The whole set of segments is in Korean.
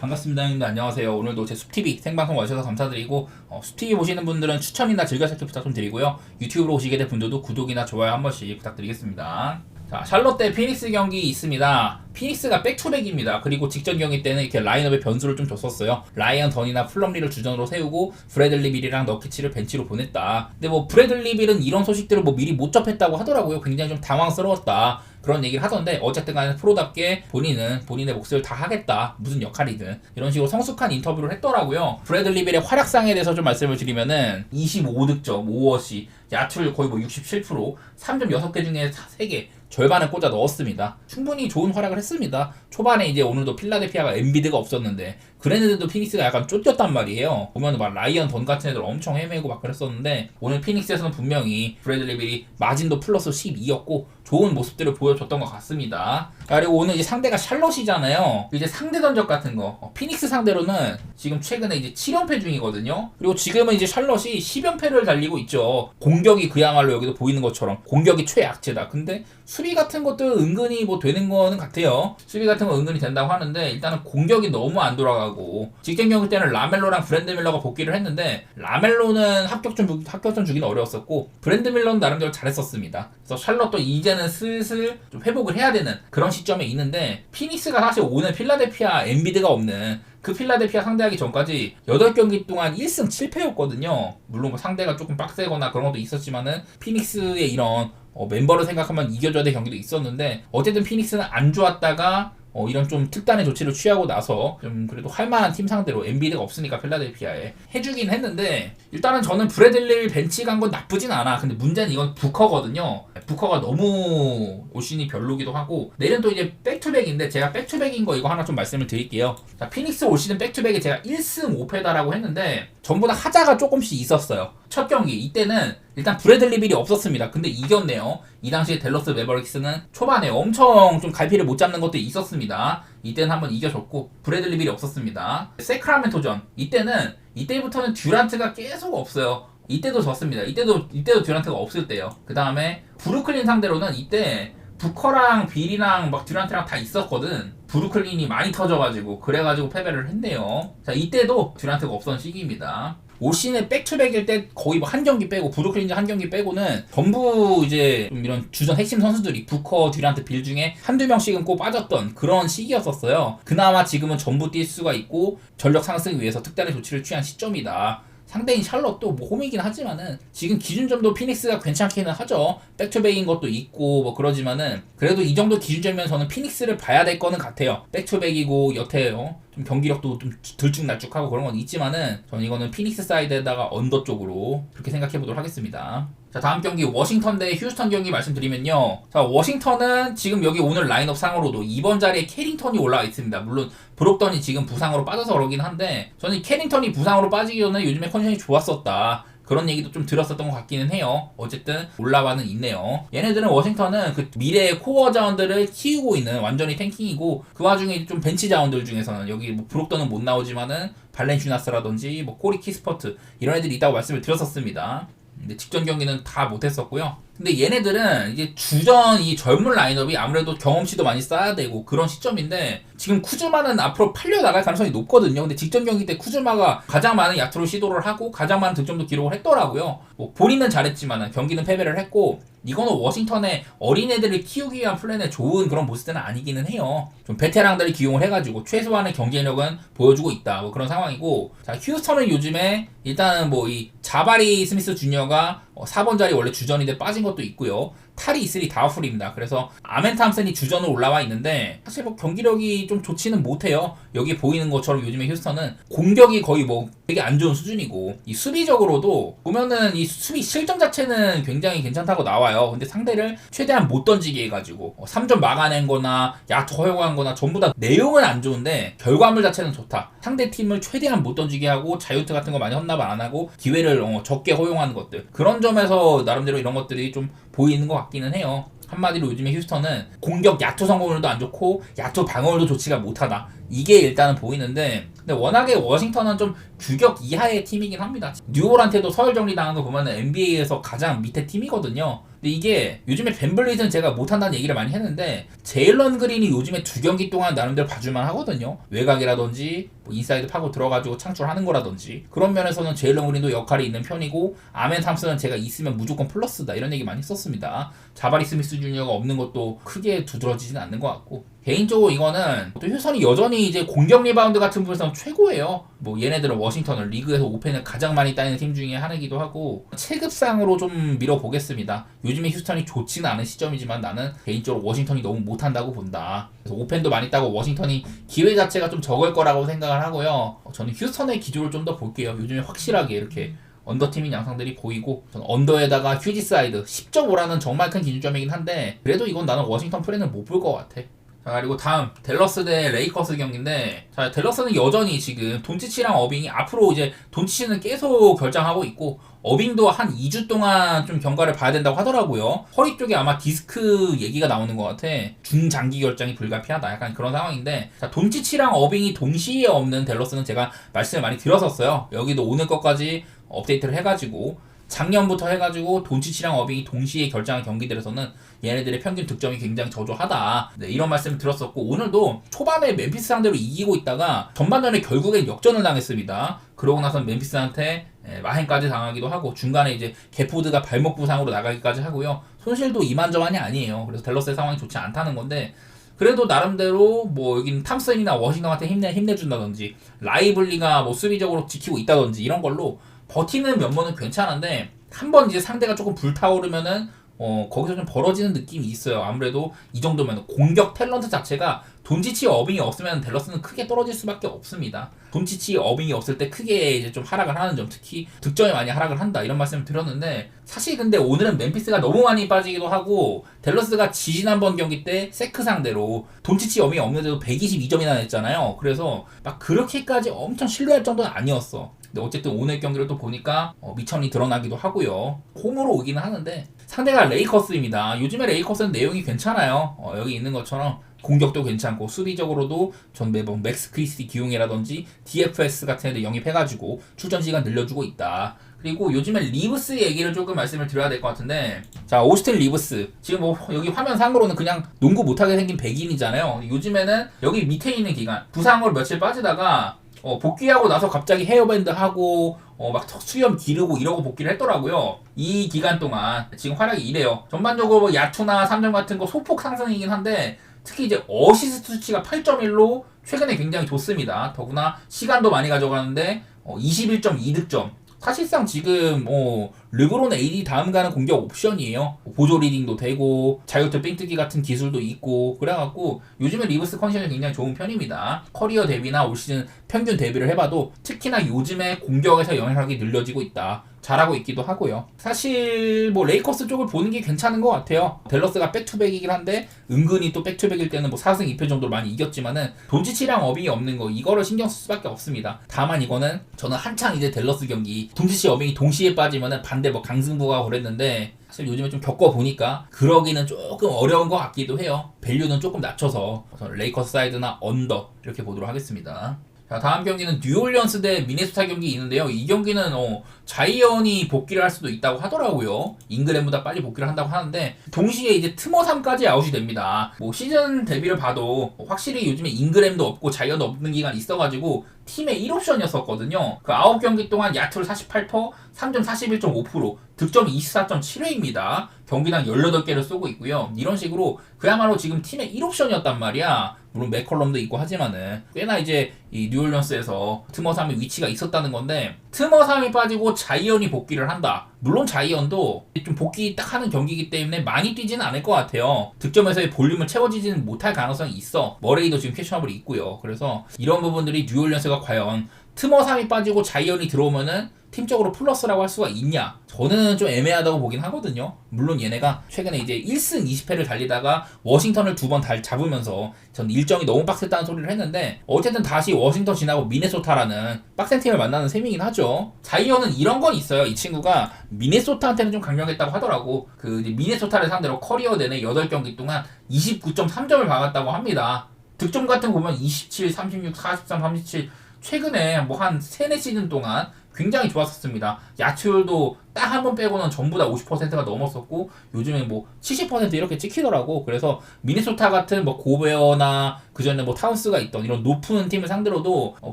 반갑습니다 형님들. 안녕하세요. 오늘도 제 숲TV 생방송 와주셔서 감사드리고 어, 숲TV 보시는 분들은 추천이나 즐겨찾기 부탁 좀 드리고요. 유튜브로 오시게 될 분들도 구독이나 좋아요 한 번씩 부탁드리겠습니다 자 샬롯 대 피닉스 경기 있습니다. 피닉스가 백투백입니다. 그리고 직전 경기 때는 이렇게 라인업에 변수를 좀 줬었어요. 라이언 던이나 플럼리를 주전으로 세우고 브래들리 빌이랑 너키치를 벤치로 보냈다. 근데 뭐 브래들리 빌은 이런 소식들을 뭐 미리 못 접했다고 하더라고요. 굉장히 좀 당황스러웠다. 그런 얘기를 하던데 어쨌든 간에 프로답게 본인은 본인의 몫을 다 하겠다. 무슨 역할이든. 이런 식으로 성숙한 인터뷰를 했더라고요. 브래들리 빌의 활약상에 대해서 좀 말씀을 드리면은 25득점 5어시 야투를 거의 뭐 67% 3점 6개 중에 3개 절반을 꽂아 넣었습니다. 충분히 좋은 활약을 했습니다. 초반에 이제 오늘도 필라델피아가 엔비드가 없었는데 그랬는데도 피닉스가 약간 쫓겼단 말이에요. 보면 막 라이언 던 같은 애들 엄청 헤매고 막 그랬었는데 오늘 피닉스에서는 분명히 브래들리 빌이 마진도 플러스 12였고 좋은 모습들을 보여줬던 것 같습니다. 그리고 오늘 이제 상대가 샬럿이잖아요. 이제 상대 전적 같은 거 어, 피닉스 상대로는 지금 최근에 이제 7연패 중이거든요. 그리고 지금은 이제 샬럿이 10연패를 달리고 있죠. 공격이 그야말로 여기도 보이는 것처럼 공격이 최악체다. 근데 수비 같은 것도 은근히 뭐 되는 거는 같아요. 수비 같은 거 은근히 된다고 하는데 일단은 공격이 너무 안 돌아가고 직전 경기 때는 라멜로랑 브랜드 밀러가 복귀를 했는데 라멜로는 합격점 주- 합격점 주기는 어려웠었고 브랜드 밀러는 나름대로 잘했었습니다. 그래서 샬럿도 이제는 슬슬 좀 회복을 해야 되는 그런 시점에 있는데 피닉스가 사실 오늘 필라델피아 엔비드가 없는 그 필라델피아 상대하기 전까지 8경기 동안 1승 7패였거든요. 물론 뭐 상대가 조금 빡세거나 그런 것도 있었지만은 피닉스의 이런 어, 멤버를 생각하면 이겨줘야 될 경기도 있었는데 어쨌든 피닉스는 안 좋았다가 어, 이런 좀 특단의 조치를 취하고 나서 좀 그래도 할만한 팀 상대로 엔비드가 없으니까 필라델피아에 해주긴 했는데 일단은 저는 브래들리 벤치 간 건 나쁘진 않아. 근데 문제는 이건 부커거든요. 부커가 너무 오신이 별로기도 하고 내일은 또 이제 백투백인데 제가 백투백인 거 이거 하나 좀 말씀을 드릴게요. 자 피닉스 올 시즌 백투백에 제가 1승 5패다라고 했는데 전부 다 하자가 조금씩 있었어요. 첫 경기 이때는 일단 브래들리 빌이 없었습니다. 근데 이겼네요. 이 당시에 델러스 메버릭스는 초반에 엄청 좀 갈피를 못 잡는 것도 있었습니다. 이때는 한번 이겨줬고 브래들리 빌이 없었습니다. 세크라멘토전 이때는 이때부터는 듀란트가 계속 없어요. 이때도 졌습니다. 이때도 이때도 듀란트가 없을 때요. 그 다음에 브루클린 상대로는 이때 부커랑 빌이랑 막 듀란트랑 다 있었거든. 브루클린이 많이 터져가지고 그래가지고 패배를 했네요. 자 이때도 듀란트가 없던 시기입니다. 올 시즌 백투백일 때 거의 뭐 한 경기 빼고 브루클린즈 한 경기 빼고는 전부 이제 좀 이런 주전 핵심 선수들이 부커, 듀란트, 빌 중에 한두 명씩은 꼭 빠졌던 그런 시기였었어요. 그나마 지금은 전부 뛸 수가 있고 전력 상승 위해서 특단의 조치를 취한 시점이다. 상대인 샬럿도 뭐 홈이긴 하지만은 지금 기준점도 피닉스가 괜찮기는 하죠. 백투백인 것도 있고 뭐 그러지만은 그래도 이 정도 기준점이면 저는 피닉스를 봐야 될 거는 같아요. 백투백이고 여태 어, 좀 경기력도 좀 들쭉날쭉하고 그런 건 있지만은 저는 이거는 피닉스 사이드에다가 언더 쪽으로 그렇게 생각해 보도록 하겠습니다. 자 다음 경기 워싱턴 대 휴스턴 경기 말씀드리면요. 자 워싱턴은 지금 여기 오늘 라인업 상으로도 2번 자리에 캐링턴이 올라와 있습니다. 물론 브록던이 지금 부상으로 빠져서 그러긴 한데 저는 이 캐링턴이 부상으로 빠지기 전에 요즘에 컨디션이 좋았었다. 그런 얘기도 좀 들었었던 것 같기는 해요. 어쨌든 올라와는 있네요. 얘네들은 워싱턴은 그 미래의 코어 자원들을 키우고 있는 완전히 탱킹이고 그 와중에 좀 벤치 자원들 중에서는 여기 뭐 브록던은 못 나오지만은 발렌슈나스라든지 뭐 코리 키스퍼트 이런 애들이 있다고 말씀을 드렸었습니다. 근데 직전 경기는 다 못했었고요. 근데 얘네들은 이제 주전 이 젊은 라인업이 아무래도 경험치도 많이 쌓아야 되고 그런 시점인데 지금 쿠즈마는 앞으로 팔려 나갈 가능성이 높거든요. 근데 직전 경기 때 쿠즈마가 가장 많은 야투를 시도를 하고 가장 많은 득점도 기록을 했더라고요. 뭐 본인은 잘했지만 경기는 패배를 했고 이거는 워싱턴의 어린애들을 키우기 위한 플랜의 좋은 그런 모습들은 아니기는 해요. 좀 베테랑들을 기용을 해가지고 최소한의 경쟁력은 보여주고 있다. 뭐 그런 상황이고 자 휴스턴은 요즘에 일단은 뭐 이 자바리 스미스 주니어가 어, 4번 자리 원래 주전인데 빠진 것도 있고요. 탈이 있으리 다우풀입니다. 그래서 아멘 탐슨이 주전으로 올라와 있는데 사실 뭐 경기력이 좀 좋지는 못해요. 여기 보이는 것처럼 요즘에 휴스턴은 공격이 거의 뭐 되게 안 좋은 수준이고 이 수비적으로도 보면은 이 수비 실점 자체는 굉장히 괜찮다고 나와요. 근데 상대를 최대한 못 던지게 해가지고 어, 3점 막아낸 거나 야투 허용한 거나 전부 다 내용은 안 좋은데 결과물 자체는 좋다. 상대 팀을 최대한 못 던지게 하고 자유투 같은 거 많이 헌납 안 하고 기회를 어, 적게 허용하는 것들 그런 점 에서 나름대로 이런 것들이 좀 보이는 것 같기는 해요. 한마디로 요즘에 휴스턴은 공격 야투 성공률도 안 좋고 야투 방어율도 좋지가 못하다. 이게 일단은 보이는데 근데 워낙에 워싱턴은 좀 규격 이하의 팀이긴 합니다. 뉴올한테도 서열 정리 당한 거 보면은 NBA에서 가장 밑에 팀이거든요. 근데 이게 요즘에 벤블릿은 제가 못한다는 얘기를 많이 했는데 제일런 그린이 요즘에 두 경기 동안 나름대로 봐줄만 하거든요. 외곽이라든지 뭐 인사이드 파고 들어가지고 창출하는 거라든지 그런 면에서는 제일런 그린도 역할이 있는 편이고 아멘 탐슨은 제가 있으면 무조건 플러스다 이런 얘기 많이 썼습니다. 자바리 스미스 주니어가 없는 것도 크게 두드러지진 않는 것 같고 개인적으로 이거는 또 휴선이 여전히 이제 공격 리바운드 같은 부분에서 최고예요. 뭐 얘네들은 워싱턴을 리그에서 오펜을 가장 많이 따는 팀 중에 하나이기도 하고 체급상으로 좀 밀어보겠습니다. 요즘에 휴스턴이 좋지는 않은 시점이지만 나는 개인적으로 워싱턴이 너무 못한다고 본다. 오펜도 많이 따고 워싱턴이 기회 자체가 좀 적을 거라고 생각을 하고요. 어, 저는 휴스턴의 기조를 좀 더 볼게요. 요즘에 확실하게 이렇게 언더팀인 양상들이 보이고 전 언더에다가 휴지 사이드 10.5라는 정말 큰 기준점이긴 한데 그래도 이건 나는 워싱턴 프레는 못 볼 것 같아. 자 그리고 다음 델러스 대 레이커스 경기인데 자 델러스는 여전히 지금 돈치치랑 어빙이 앞으로 이제 돈치치는 계속 결장하고 있고 어빙도 한 2주 동안 좀 경과를 봐야 된다고 하더라고요. 허리 쪽에 아마 디스크 얘기가 나오는 것 같아. 중장기 결장이 불가피하다. 약간 그런 상황인데 자 돈치치랑 어빙이 동시에 없는 델러스는 제가 말씀을 많이 드렸었어요. 여기도 오늘 것까지 업데이트를 해가지고 작년부터 해가지고 돈치치랑 어빙이 동시에 결정한 경기들에서는 얘네들의 평균 득점이 굉장히 저조하다. 네, 이런 말씀을 드렸었고 오늘도 초반에 멤피스 상대로 이기고 있다가 전반전에 결국엔 역전을 당했습니다. 그러고 나서 멤피스한테 예, 마행까지 당하기도 하고 중간에 이제 게포드가 발목 부상으로 나가기까지 하고요. 손실도 이만저만이 아니에요. 그래서 델러스의 상황이 좋지 않다는 건데 그래도 나름대로 뭐 여긴 탐슨이나 워싱턴한테 힘내 힘내준다든지 라이블리가 뭐 수비적으로 지키고 있다든지 이런 걸로 버티는 면모는 괜찮은데 한 번 이제 상대가 조금 불타오르면은 어 거기서 좀 벌어지는 느낌이 있어요. 아무래도 이 정도면 공격 탤런트 자체가 돈치치 어빙이 없으면 델러스는 크게 떨어질 수밖에 없습니다. 돈치치 어빙이 없을 때 크게 이제 좀 하락을 하는 점, 특히 득점이 많이 하락을 한다 이런 말씀을 드렸는데 사실 근데 오늘은 멤피스가 너무 많이 빠지기도 하고 델러스가 지지난번 경기 때 세크 상대로 돈치치 어빙이 없는데도 122점이나 냈잖아요. 그래서 막 그렇게까지 엄청 신뢰할 정도는 아니었어. 근데 어쨌든 오늘 경기를 또 보니까 어, 미천이 드러나기도 하고요. 홈으로 오기는 하는데 상대가 레이커스입니다. 요즘에 레이커스는 내용이 괜찮아요. 어, 여기 있는 것처럼 공격도 괜찮고 수비적으로도 전 매번 맥스 크리스티 기용이라든지 DFS 같은 애들 영입해가지고 출전 시간 늘려주고 있다. 그리고 요즘에 리브스 얘기를 조금 말씀을 드려야 될 것 같은데 자 오스틴 리브스 지금 뭐 여기 화면 상으로는 그냥 농구 못하게 생긴 백인이잖아요. 요즘에는 여기 밑에 있는 기간 부상으로 며칠 빠지다가 어, 복귀하고 나서 갑자기 헤어밴드 하고 어, 막 수염 기르고 이러고 복귀를 했더라고요. 이 기간 동안 지금 활약이 이래요. 전반적으로 뭐 야투나 3점 같은 거 소폭 상승이긴 한데 특히 이제 어시스트 수치가 8.1로 최근에 굉장히 좋습니다. 더구나 시간도 많이 가져가는데 어, 21.2득점. 사실상 지금 뭐 르브론 AD 다음 가는 공격 옵션이에요. 보조 리딩도 되고 자유투 삥뜨기 같은 기술도 있고 그래갖고 요즘에 리브스 컨디션이 굉장히 좋은 편입니다. 커리어 데뷔나 올 시즌 평균 데뷔를 해봐도 특히나 요즘에 공격에서 영향력이 늘려지고 있다. 잘하고 있기도 하고요. 사실 뭐 레이커스 쪽을 보는 게 괜찮은 것 같아요. 델러스가 백투백이긴 한데 은근히 또 백투백일 때는 뭐 4승 2패 정도로 많이 이겼지만은 돈치치랑 어빙이 없는 거 이거를 신경 쓸 수밖에 없습니다. 다만 이거는 저는 한창 이제 델러스 경기 돈치치 어빙이 동시에 빠지면은 반대 뭐 강승부가 그랬는데 사실 요즘에 좀 겪어보니까 그러기는 조금 어려운 것 같기도 해요. 밸류는 조금 낮춰서 레이커스 사이드나 언더 이렇게 보도록 하겠습니다. 자, 다음 경기는 뉴올리언스 대 미네소타 경기 있는데요. 이 경기는 어, 자이언이 복귀를 할 수도 있다고 하더라고요. 잉그램보다 빨리 복귀를 한다고 하는데 동시에 이제 트머삼까지 아웃이 됩니다. 뭐 시즌 데뷔를 봐도 확실히 요즘에 잉그램도 없고 자이언도 없는 기간이 있어가지고 팀의 1옵션이었었거든요. 그 9경기 동안 야투를 48%, 3점 41.5%, 득점 24.7회입니다. 경기당 18개를 쏘고 있고요. 이런 식으로 그야말로 지금 팀의 1옵션이었단 말이야. 물론 맥컬럼도 있고 하지만은 꽤나 이제 이 뉴올리언스에서 트머 삼의 위치가 있었다는 건데 트머 삼이 빠지고 자이언이 복귀를 한다. 물론 자이언도 좀 복귀 딱 하는 경기이기 때문에 많이 뛰지는 않을 것 같아요. 득점에서의 볼륨을 채워지지는 못할 가능성이 있어. 머레이도 지금 캐셔업이 있고요. 그래서 이런 부분들이 뉴올리언스가 과연 트머삼이 빠지고 자이언이 들어오면은 팀적으로 플러스라고 할 수가 있냐? 저는 좀 애매하다고 보긴 하거든요. 물론 얘네가 최근에 이제 1승 20패를 달리다가 워싱턴을 두번달 잡으면서 전 일정이 너무 빡셌다는 소리를 했는데 어쨌든 다시 워싱턴 지나고 미네소타라는 빡센 팀을 만나는 셈이긴 하죠. 자이언은 이런 건 있어요. 이 친구가 미네소타한테는 좀 강력했다고 하더라고. 그 미네소타를 상대로 커리어 내내 8경기 동안 29.3점을 박았다고 합니다. 득점 같은 거 보면 27, 36, 43, 37 최근에 뭐한 3, 4시즌 동안 굉장히 좋았었습니다. 야투율도 딱 한 번 빼고는 전부 다 50%가 넘었었고 요즘에 뭐 70% 이렇게 찍히더라고. 그래서 미네소타 같은 뭐 고베어나 그 전에 뭐 타운스가 있던 이런 높은 팀을 상대로도 어,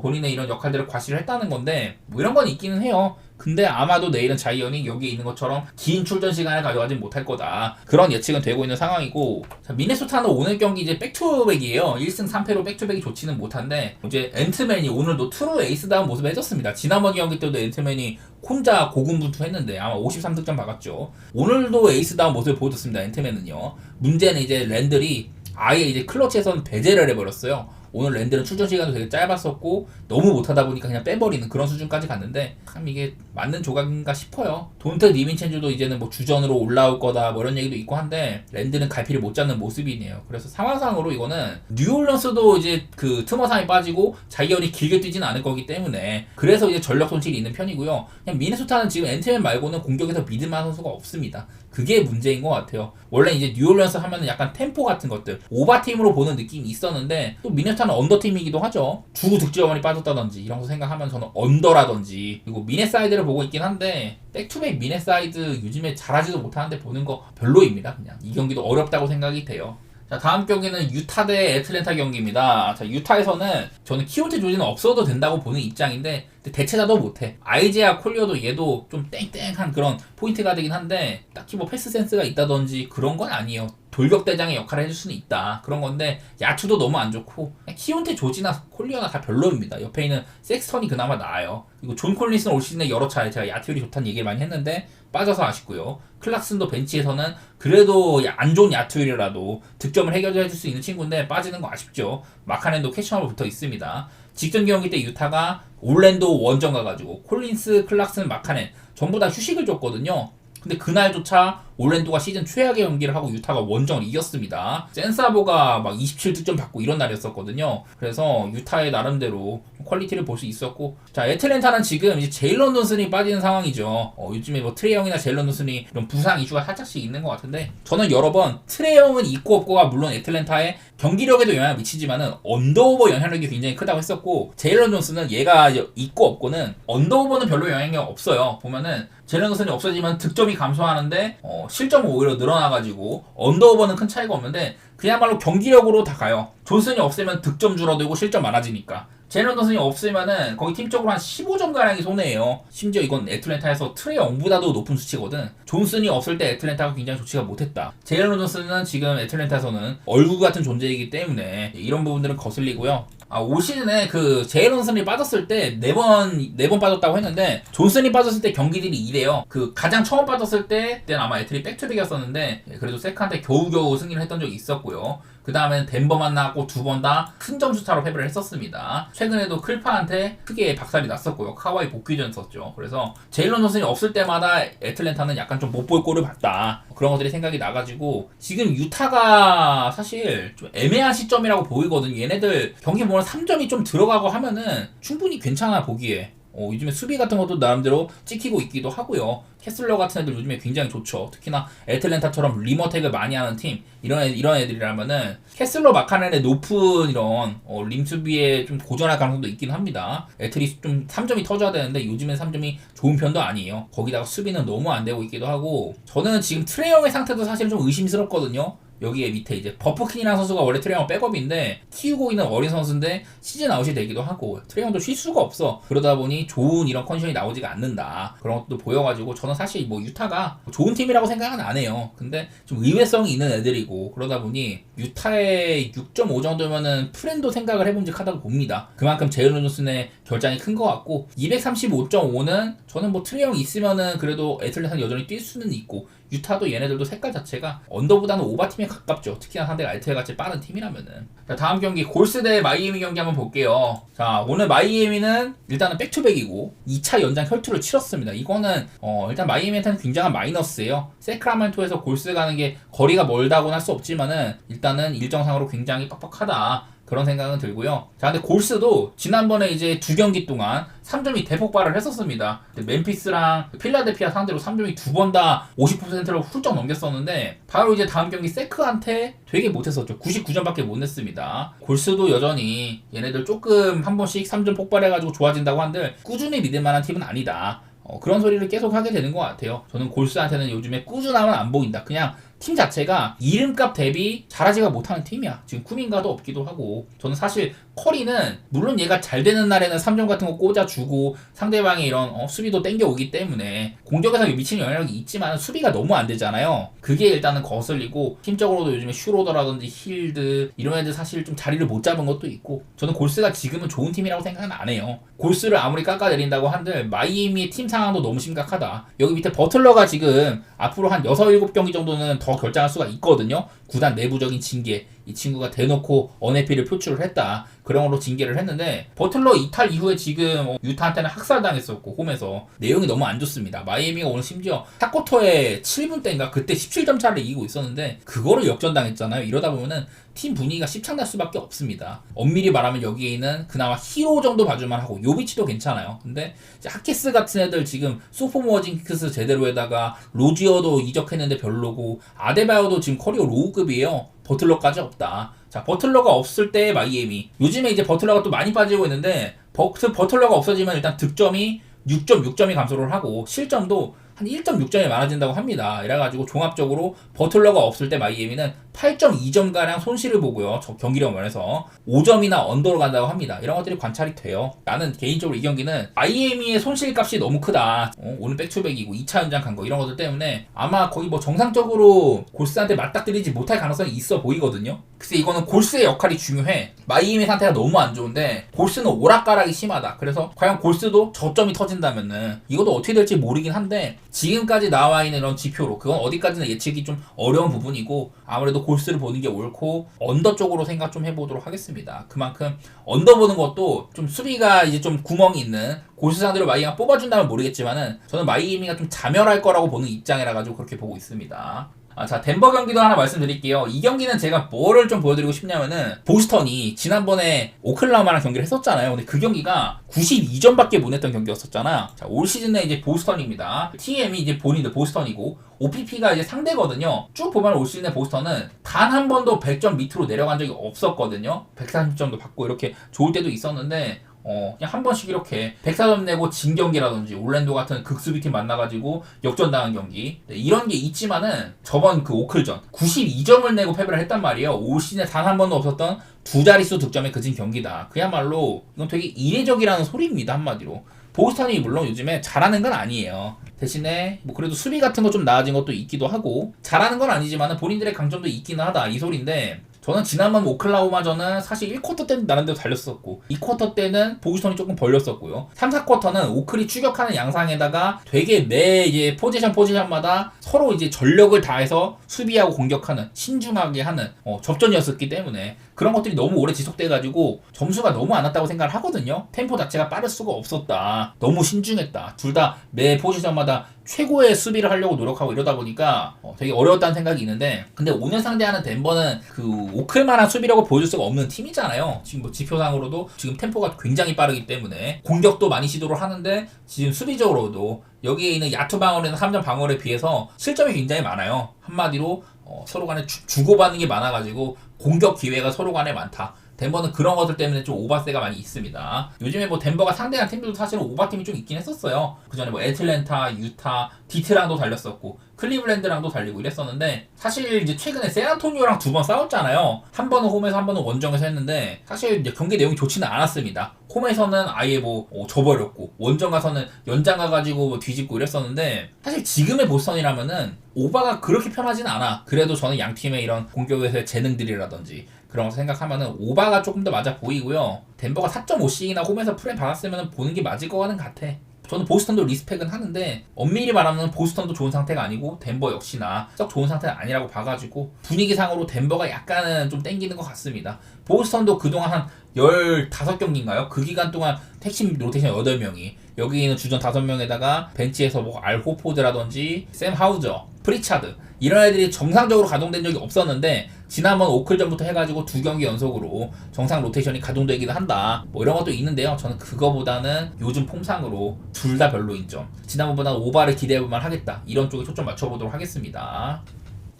본인의 이런 역할들을 과시를 했다는 건데 뭐 이런 건 있기는 해요. 근데 아마도 내일은 자이언이 여기에 있는 것처럼 긴 출전 시간을 가져가지 못할 거다. 그런 예측은 되고 있는 상황이고 자, 미네소타는 오늘 경기 이제 백투백이에요. 1승 3패로 백투백이 좋지는 못한데 이제 앤트맨이 오늘도 트루 에이스다운 모습을 해줬습니다. 지난번 경기 때도 앤트맨이 혼자 고군분투했는데 아마 53득점 박았죠. 오늘도 에이스다운 모습을 보여줬습니다. 앤트맨은요. 문제는 이제 랜들이 아예 이제 클러치에서는 배제를 해버렸어요. 오늘 랜드는 출전 시간도 되게 짧았었고 너무 못하다 보니까 그냥 빼버리는 그런 수준까지 갔는데 참 이게 맞는 조각인가 싶어요. 돈트 니민첸주도 이제는 뭐 주전으로 올라올 거다 뭐 이런 얘기도 있고 한데 랜드는 갈피를 못 잡는 모습이네요. 그래서 상황상으로 이거는 뉴올런스도 이제 그 트머상이 빠지고 자이언이 길게 뛰지는 않을 거기 때문에 그래서 이제 전력 손실이 있는 편이고요. 그냥 미네소타는 지금 앤트맨 말고는 공격에서 믿을만한 선수가 없습니다. 그게 문제인 것 같아요. 원래 이제 뉴올리언스 하면은 약간 템포 같은 것들 오바팀으로 보는 느낌이 있었는데 또 미네타 는 언더팀이기도 하죠. 주 득점원이 빠졌다든지 이런 거 생각하면 저는 언더라든지 그리고 미네 사이드를 보고 있긴 한데 백투백 미네 사이드 요즘에 잘하지도 못하는데 보는 거 별로입니다. 그냥 이 경기도 어렵다고 생각이 돼요. 자 다음 경기는 유타 대 애틀랜타 경기입니다. 자 유타에서는 저는 키온테 조지는 없어도 된다고 보는 입장인데 대체자도 못해. 아이제아 콜리어도 얘도 좀 땡땡한 그런 포인트가 되긴 한데 딱히 뭐 패스 센스가 있다든지 그런 건 아니에요. 돌격대장의 역할을 해줄 수는 있다. 그런 건데 야투도 너무 안 좋고 키온테 조지나 콜리어나 다 별로입니다. 옆에 있는 섹스턴이 그나마 나아요. 그리고 존 콜린스는 올 시즌에 여러 차례 제가 야투율이 좋다는 얘기를 많이 했는데 빠져서 아쉽고요. 클락슨도 벤치에서는 그래도 안 좋은 야투율이라도 득점을 해결해 줄 수 있는 친구인데 빠지는 거 아쉽죠. 마카넨도 캐치업을 붙어 있습니다. 직전 경기 때 유타가 올랜도 원정 가가지고 콜린스, 클락슨, 마카넨 전부 다 휴식을 줬거든요. 근데 그날조차 올랜도가 시즌 최악의 경기를 하고 유타가 원정을 이겼습니다. 센사보가 막 27득점 받고 이런 날이었었거든요. 그래서 유타의 나름대로 퀄리티를 볼 수 있었고 자 애틀랜타는 지금 이제 제일런 돈슨이 빠지는 상황이죠. 어, 요즘에 뭐 트레이형이나 제일런 돈슨이 이런 부상 이슈가 살짝씩 있는 것 같은데 저는 여러 번 트레이형은 있고 없고가 물론 애틀랜타의 경기력에도 영향을 미치지만은 언더오버 영향력이 굉장히 크다고 했었고 제일런 존슨은 얘가 있고 없고는 언더오버는 별로 영향이 없어요. 보면은 제일런 존슨이 없어지면 득점이 감소하는데 어, 실점은 오히려 늘어나가지고 언더오버는 큰 차이가 없는데 그야말로 경기력으로 다 가요. 존슨이 없으면 득점 줄어들고 실점 많아지니까. 제일런 존슨이 없으면은 거기 팀적으로 한 15점 가량이 손해예요. 심지어 이건 애틀랜타에서 트레이 영보다도 높은 수치거든. 존슨이 없을 때 애틀랜타가 굉장히 좋지가 못했다. 제일런 존슨은 지금 애틀랜타에서는 얼굴 같은 존재이기 때문에 이런 부분들은 거슬리고요. 아, 올 시즌에 그 제일런 존슨이 빠졌을 때 네 번 네 번 빠졌다고 했는데 존슨이 빠졌을 때 경기들이 이래요. 그 가장 처음 빠졌을 때 그때는 아마 애틀이 백투백이었었는데 그래도 세카한테 겨우겨우 승리를 했던 적이 있었고요. 그 다음에는 덴버 만 나왔고 두 번 다 큰 점수 차로 패배를 했었습니다. 최근에도 클파한테 크게 박살이 났었고요. 카와이 복귀전 썼죠. 그래서 제일런 존슨이 없을 때마다 애틀랜타는 약간 좀 못 볼 꼴을 봤다. 그런 것들이 생각이 나가지고 지금 유타가 사실 좀 애매한 시점이라고 보이거든요. 얘네들 경기 보면 3점이 좀 들어가고 하면은 충분히 괜찮아 보기에. 어, 요즘에 수비 같은 것도 나름대로 찍히고 있기도 하고요. 캐슬러 같은 애들 요즘에 굉장히 좋죠. 특히나 애틀랜타처럼 리머텍을 많이 하는 팀 이런 애, 이런 애들이라면은 캐슬러 마카넨의 높은 이런 어, 림 수비에 좀 고전할 가능성도 있긴 합니다. 애틀이 좀 3점이 터져야 되는데 요즘엔 3점이 좋은 편도 아니에요. 거기다가 수비는 너무 안 되고 있기도 하고 저는 지금 트레이형의 상태도 사실 좀 의심스럽거든요. 여기에 밑에 이제 버프킨이라는 선수가 원래 트레이형 백업인데 키우고 있는 어린 선수인데 시즌 아웃이 되기도 하고 트레이형도 쉴 수가 없어. 그러다 보니 좋은 이런 컨디션이 나오지가 않는다. 그런 것도 보여가지고 저는 사실 뭐 유타가 좋은 팀이라고 생각은 안 해요. 근데 좀 의외성이 있는 애들이고 그러다 보니 유타의 6.5 정도면은 프렌도 생각을 해봄직하다고 봅니다. 그만큼 제일런 존슨의 결장이 큰 것 같고 235.5는 저는 뭐 트레이형 있으면은 그래도 애틀랜타는 여전히 뛸 수는 있고 유타도 얘네들도 색깔 자체가 언더보다는 오바팀에 가깝죠. 특히나 상대가 알트에 같이 빠른 팀이라면은. 자, 다음 경기 골스 대 마이애미 경기 한번 볼게요. 자, 오늘 마이애미는 일단은 백투백이고 2차 연장 혈투를 치렀습니다. 이거는 어, 일단 마이애미한테는 굉장한 마이너스예요. 세크라멘토에서 골스 가는 게 거리가 멀다고는 할 수 없지만은 일단은 일정상으로 굉장히 빡빡하다. 그런 생각은 들고요. 자, 근데 골스도 지난번에 이제 두 경기 동안 3점이 대폭발을 했었습니다. 멤피스랑 필라델피아 상대로 3점이 두 번 다 50%를 훌쩍 넘겼었는데 바로 이제 다음 경기 세크한테 되게 못했었죠. 99점밖에 못 냈습니다. 골스도 여전히 얘네들 조금 한 번씩 3점 폭발해가지고 좋아진다고 한들 꾸준히 믿을 만한 팀은 아니다. 어, 그런 소리를 계속 하게 되는 것 같아요. 저는 골스한테는 요즘에 꾸준함은 안 보인다. 그냥 팀 자체가 이름값 대비 잘하지가 못하는 팀이야. 지금 쿠민가도 없기도 하고. 저는 사실 커리는 물론 얘가 잘 되는 날에는 3점 같은 거 꽂아주고 상대방의 이런 어, 수비도 땡겨오기 때문에 공격에서 미치는 영향력이 있지만 수비가 너무 안 되잖아요. 그게 일단은 거슬리고 팀적으로도 요즘에 슈로더라든지 힐드 이런 애들 사실 좀 자리를 못 잡은 것도 있고 저는 골스가 지금은 좋은 팀이라고 생각은 안 해요. 골스를 아무리 깎아내린다고 한들 마이애미의 팀 상황도 너무 심각하다. 여기 밑에 버틀러가 지금 앞으로 한 6, 7경기 정도는 더 결정할 수가 있거든요. 구단 내부적인 징계. 이 친구가 대놓고 언해피를 표출을 했다. 그런 걸로 징계를 했는데 버틀러 이탈 이후에 지금 어, 유타한테는 학살당했었고 홈에서 내용이 너무 안 좋습니다. 마이애미가 오늘 심지어 사쿼터에 7분 때인가 그때 17점 차를 이기고 있었는데 그거를 역전당했잖아요. 이러다 보면은 팀 분위기가 십창날 수밖에 없습니다. 엄밀히 말하면 여기에 있는 그나마 히로 정도 봐줄만 하고 요비치도 괜찮아요. 근데 하키스 같은 애들 지금 소포모어 징크스 제대로에다가 로지어도 이적했는데 별로고 아데바요도 지금 커리어 로우급이에요. 버틀러까지 없다. 자, 버틀러가 없을 때 마이애미. 요즘에 이제 버틀러가 또 많이 빠지고 있는데 버트, 버틀러가 없어지면 일단 득점이 6.6점이 감소를 하고 실점도 한 1.6점이 많아진다고 합니다. 이래가지고 종합적으로 버틀러가 없을 때 마이애미는 8.2점가량 손실을 보고요. 저 경기력 면에서 5점이나 언더로 간다고 합니다. 이런 것들이 관찰이 돼요. 나는 개인적으로 이 경기는 마이애미의 손실값이 너무 크다. 어, 오늘 백투백이고 2차 연장 간 거 이런 것들 때문에 아마 거의 뭐 정상적으로 골스한테 맞닥뜨리지 못할 가능성이 있어 보이거든요. 글쎄 이거는 골스의 역할이 중요해. 마이애미 상태가 너무 안 좋은데 골스는 오락가락이 심하다. 그래서 과연 골스도 저점이 터진다면은 이것도 어떻게 될지 모르긴 한데 지금까지 나와 있는 이런 지표로 그건 어디까지는 예측이 좀 어려운 부분이고 아무래도 골스를 보는 게 옳고 언더 쪽으로 생각 좀 해보도록 하겠습니다. 그만큼 언더 보는 것도 좀 수비가 이제 좀 구멍이 있는 골스 상대로 마이애미가 뽑아준다면 모르겠지만은 저는 마이애미가 좀 자멸할 거라고 보는 입장이라 가지고 그렇게 보고 있습니다. 아, 자, 덴버 경기도 하나 말씀드릴게요. 이 경기는 제가 뭐를 좀 보여드리고 싶냐면은, 보스턴이 지난번에 오클라호마랑 경기를 했었잖아요. 근데 그 경기가 92점밖에 못 냈던 경기였었잖아. 자, 올 시즌에 이제 보스턴입니다. TM이 이제 본인들 보스턴이고, OPP가 이제 상대거든요. 쭉 보면 올 시즌에 보스턴은 단 한 번도 100점 밑으로 내려간 적이 없었거든요. 140점도 받고 이렇게 좋을 때도 있었는데, 어, 그냥 한 번씩 이렇게 104점 내고 진 경기라든지 올랜도 같은 극수비팀 만나가지고 역전당한 경기. 네, 이런 게 있지만은 저번 그 오클전 92점을 내고 패배를 했단 말이에요. 올 시즌에 단 한 번도 없었던 두 자릿수 득점에 그친 경기다. 그야말로 이건 되게 이례적이라는 소리입니다 한마디로. 보스턴이 물론 요즘에 잘하는 건 아니에요. 대신에 뭐 그래도 수비 같은 거 좀 나아진 것도 있기도 하고 잘하는 건 아니지만 본인들의 강점도 있기는 하다. 이 소리인데 저는 지난번 오클라호마전은 사실 1쿼터 때는 나름대로 달렸었고 2쿼터 때는 보기선이 조금 벌렸었고요. 3, 4쿼터는 오클이 추격하는 양상에다가 되게 매 이제 포지션 포지션마다 서로 이제 전력을 다해서 수비하고 공격하는 신중하게 하는 어, 접전이었었기 때문에 그런 것들이 너무 오래 지속돼가지고 점수가 너무 안 왔다고 생각을 하거든요 템포 자체가 빠를 수가 없었다 너무 신중했다 둘 다 매 포지션마다 최고의 수비를 하려고 노력하고 이러다 보니까 어, 되게 어려웠다는 생각이 있는데 근데 오늘 상대하는 덴버는 그 오클만한 수비라고 보여줄 수가 없는 팀이잖아요. 지금 뭐 지표상으로도 지금 템포가 굉장히 빠르기 때문에 공격도 많이 시도를 하는데 지금 수비적으로도 여기에 있는 야투 방어나 3점 방어에 비해서 실점이 굉장히 많아요. 한마디로 어, 서로 간에 주, 주고받는 게 많아가지고 공격 기회가 서로 간에 많다. 덴버는 그런 것들 때문에 좀 오바세가 많이 있습니다. 요즘에 뭐 덴버가 상대한 팀들도 사실은 오바팀이 좀 있긴 했었어요. 그 전에 뭐 애틀랜타, 유타, 디트랑도 달렸었고 클리블랜드랑도 달리고 이랬었는데 사실 이제 최근에 샌안토니오랑 두 번 싸웠잖아요. 한 번은 홈에서 한 번은 원정에서 했는데 사실 이제 경기 내용이 좋지는 않았습니다. 홈에서는 아예 뭐 어, 져버렸고 원정 가서는 연장 가가지고 뭐 뒤집고 이랬었는데 사실 지금의 보스턴이라면은 오바가 그렇게 편하진 않아. 그래도 저는 양 팀의 이런 공격에서의 재능들이라든지 그런 거 생각하면은 오바가 조금 더 맞아 보이고요. 덴버가 4.5씩이나 홈에서 프레 받았으면 보는 게 맞을 거는 같아. 저는 보스턴도 리스펙은 하는데 엄밀히 말하면 보스턴도 좋은 상태가 아니고 덴버 역시나 썩 좋은 상태가 아니라고 봐가지고 분위기상으로 덴버가 약간은 좀 땡기는 것 같습니다. 보스턴도 그동안 한 15경기인가요? 그 기간 동안 택시 로테이션 8명이 여기 있는 주전 5명에다가 벤치에서 뭐 알호포드라든지 샘 하우저, 프리차드 이런 애들이 정상적으로 가동된 적이 없었는데 지난번 오클전부터 해가지고 두 경기 연속으로 정상 로테이션이 가동되기도 한다. 뭐 이런 것도 있는데요. 저는 그거보다는 요즘 폼상으로 둘 다 별로인 점. 지난번보다 오바를 기대해볼만 하겠다. 이런 쪽에 초점 맞춰보도록 하겠습니다.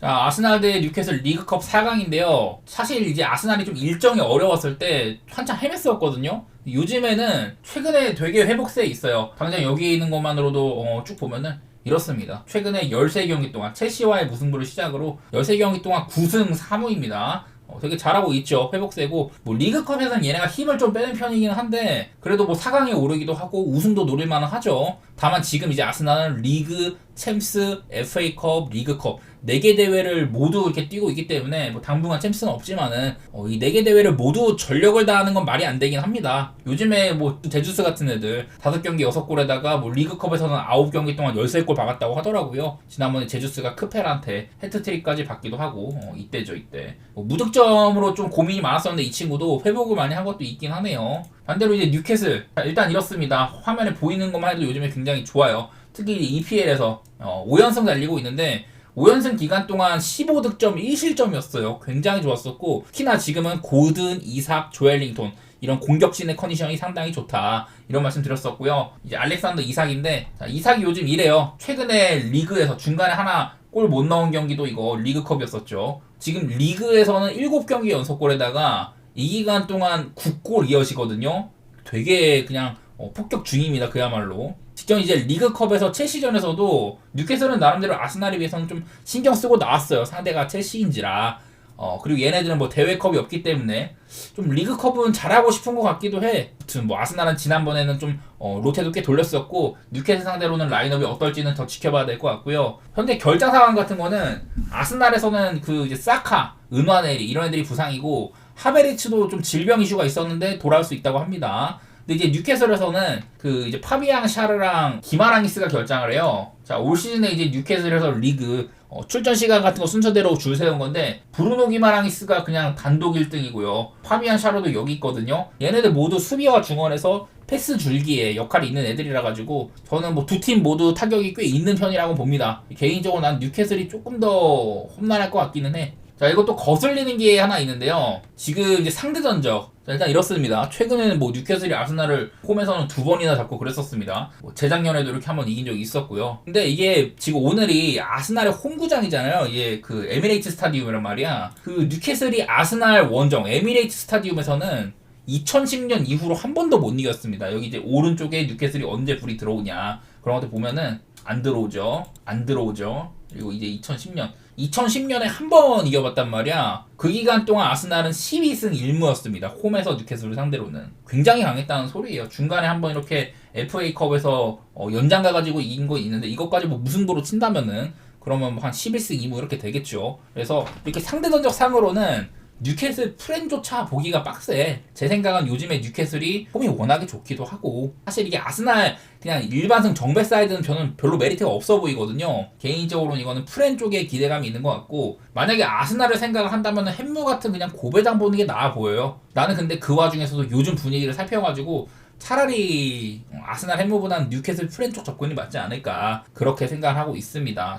자, 아스날 대 뉴캐슬 리그컵 4강인데요. 사실 이제 아스날이 좀 일정이 어려웠을 때 한참 헤맸었거든요. 요즘에는 최근에 되게 회복세에 있어요. 당장 여기 있는 것만으로도 어, 쭉 보면은 이렇습니다. 최근에 13경기 동안 첼시와의 무승부를 시작으로 13경기 동안 9승 3무입니다. 어, 되게 잘하고 있죠. 회복세고 뭐 리그컵에서는 얘네가 힘을 좀 빼는 편이긴 한데 그래도 뭐 4강에 오르기도 하고 우승도 노릴 만은 하죠. 다만 지금 이제 아스날은 리그, 챔스, FA컵, 리그컵 4개 대회를 모두 이렇게 뛰고 있기 때문에 뭐 당분간 챔스는 없지만은 어, 이 4개 대회를 모두 전력을 다하는 건 말이 안 되긴 합니다. 요즘에 뭐 제주스 같은 애들 5경기 6골에다가 뭐 리그컵에서는 9경기 동안 13골 박았다고 하더라고요. 지난번에 제주스가 크페라한테 해트트릭까지 받기도 하고 어, 이때죠 이때. 뭐 무득점으로 좀 고민이 많았었는데 이 친구도 회복을 많이 한 것도 있긴 하네요. 반대로 이제 뉴캐슬 자, 일단 이렇습니다. 화면에 보이는 것만 해도 요즘에 굉장히 좋아요. 특히 EPL에서 어, 5연승 달리고 있는데 5연승 기간 동안 15득점 1실점이었어요. 굉장히 좋았었고 특히나 지금은 고든, 이삭, 조엘링톤 이런 공격진의 컨디션이 상당히 좋다. 이런 말씀 드렸었고요. 이제 알렉산더 이삭인데 자, 이삭이 요즘 이래요. 최근에 리그에서 중간에 하나 골 못 넣은 경기도 이거 리그컵이었었죠. 지금 리그에서는 7경기 연속골에다가 이 기간 동안 9골 이어시거든요. 되게 그냥 어, 폭격 중입니다. 그야말로. 직전 이제 리그컵에서 첼시전에서도 뉴캐슬은 나름대로 아스날에 비해서는 좀 신경 쓰고 나왔어요. 상대가 첼시인지라. 어, 그리고 얘네들은 뭐 대회컵이 없기 때문에 좀 리그컵은 잘하고 싶은 것 같기도 해. 아무튼 뭐 아스날은 지난번에는 좀 어, 로테도 꽤 돌렸었고 뉴캐슬 상대로는 라인업이 어떨지는 더 지켜봐야 될 것 같고요. 현재 결장 상황 같은 거는 아스날에서는 그 이제 사카, 은화네리 이런 애들이 부상이고 하베리츠도 좀 질병 이슈가 있었는데 돌아올 수 있다고 합니다. 근데 이제 뉴캐슬에서는 그 이제 파비앙 샤르랑 기마랑이스가 결장을 해요. 자, 올 시즌에 이제 뉴캐슬에서 리그 어, 출전 시간 같은 거 순서대로 줄 세운 건데 브루노 기마랑이스가 그냥 단독 1등이고요. 파비앙 샤르도 여기 있거든요. 얘네들 모두 수비와 중원에서 패스 줄기에 역할이 있는 애들이라 가지고 저는 뭐 두 팀 모두 타격이 꽤 있는 편이라고 봅니다. 개인적으로 난 뉴캐슬이 조금 더 험난할 것 같기는 해. 자, 이것도 거슬리는 게 하나 있는데요. 지금 이제 상대 전적. 자, 일단 이렇습니다. 최근에는 뭐 뉴캐슬이 아스날을 홈에서는 두 번이나 잡고 그랬었습니다. 뭐 재작년에도 이렇게 한번 이긴 적이 있었고요. 근데 이게 지금 오늘이 아스날의 홈구장이잖아요. 이게 그 에미레이트 스타디움이란 말이야. 그 뉴캐슬이 아스날 원정 에미레이트 스타디움에서는 2010년 이후로 한 번도 못 이겼습니다. 여기 이제 오른쪽에 뉴캐슬이 언제 불이 들어오냐. 그런 것들 보면은 안 들어오죠. 안 들어오죠. 그리고 이제 2010년. 2010년에 한 번 이겨봤단 말이야. 그 기간 동안 아스날은 12승 1무였습니다. 홈에서 뉴캐슬을 상대로는. 굉장히 강했다는 소리예요. 중간에 한번 이렇게 FA컵에서 어, 연장 가가지고 이긴 거 있는데 이것까지 뭐 무승부로 친다면은 그러면 뭐 한 11승 2무 이렇게 되겠죠. 그래서 이렇게 상대 전적 상으로는 뉴캐슬 프렌조차 보기가 빡세. 제 생각은 요즘에 뉴캐슬이 폼이 워낙에 좋기도 하고 사실 이게 아스날 그냥 일반승 정배 사이드는 저는 별로 메리트가 없어 보이거든요. 개인적으로는 이거는 프렌 쪽에 기대감이 있는 것 같고 만약에 아스날을 생각을 한다면 햄무 같은 그냥 고배당 보는 게 나아 보여요. 나는 근데 그 와중에서도 요즘 분위기를 살펴가지고 차라리 아스날 햄무보다는 뉴캐슬 프렌 쪽 접근이 맞지 않을까 그렇게 생각을 하고 있습니다.